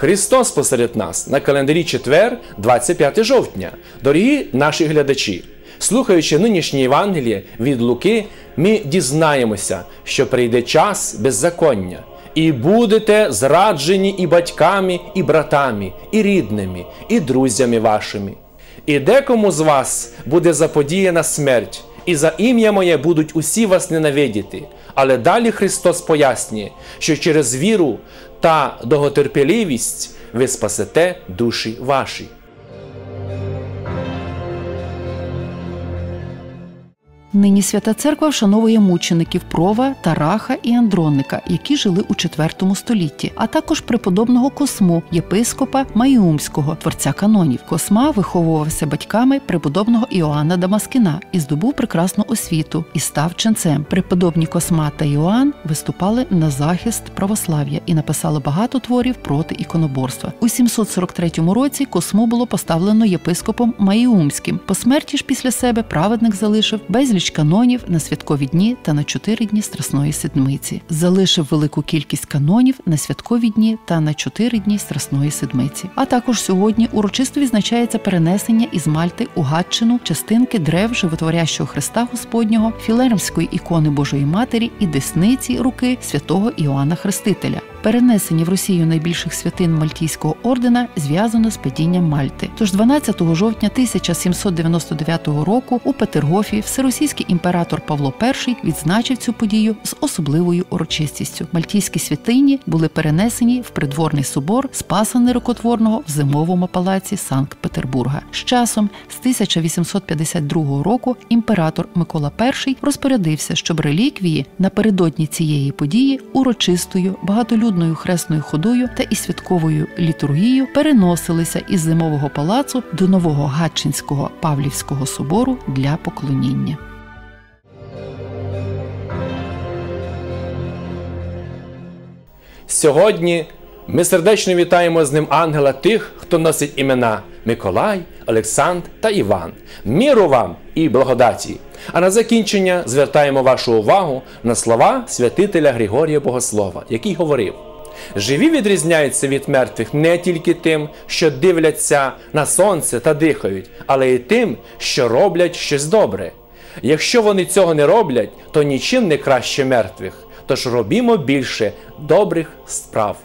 Христос посеред нас на календарі четвер, 25 жовтня. Дорогі наші глядачі, слухаючи нинішнє Євангеліє від Луки, ми дізнаємося, що прийде час беззаконня, і будете зраджені і батьками, і братами, і рідними, і друзями вашими. І декому з вас буде заподіяна смерть, і за ім'я моє будуть усі вас ненавидіти. Але далі Христос пояснює, що через віру та довготерпеливість ви спасете душі ваші. Нині свята церква вшановує мучеників Прова, Тараха і Андроника, які жили у IV столітті, а також преподобного Косму, єпископа Маїумського, творця канонів. Косма виховувався батьками преподобного Іоанна Дамаскіна і здобув прекрасну освіту і став ченцем. Преподобні Косма та Іоанн виступали на захист православ'я і написали багато творів проти іконоборства. У 743 році Косму було поставлено єпископом Маїумським. По смерті ж після себе праведник залишив безліч канонів на святкові дні та на чотири дні Страсної Седмиці. Залишив велику кількість канонів на святкові дні та на чотири дні Страсної Седмиці. А також сьогодні урочисто відзначається перенесення із Мальти у Гатчину частинки древ животворящого Христа Господнього, філеремської ікони Божої Матері і десниці руки святого Іоанна Хрестителя. Перенесення в Росію найбільших святин Мальтійського ордена зв'язано з падінням Мальти. Тож 12 жовтня 1799 року у Петергофі всеросійський імператор Павло І відзначив цю подію з особливою урочистістю. Мальтійські святині були перенесені в придворний собор Спаса Нерокотворного в зимовому палаці Санкт-Петербурга. З часом, з 1852 року, імператор Микола І розпорядився, щоб реліквії напередодні цієї події урочистою багатолюдною хресною ходою та і святковою літургією переносилися із зимового палацу до нового Гатчинського Павлівського собору для поклоніння. Сьогодні ми сердечно вітаємо з ним ангела тих, хто носить імена Миколай, Олександр та Іван. Міру вам і благодаті! А на закінчення звертаємо вашу увагу на слова святителя Григорія Богослова, який говорив: живі відрізняються від мертвих не тільки тим, що дивляться на сонце та дихають, але й тим, що роблять щось добре. Якщо вони цього не роблять, то нічим не краще мертвих. Тож робімо більше добрих справ.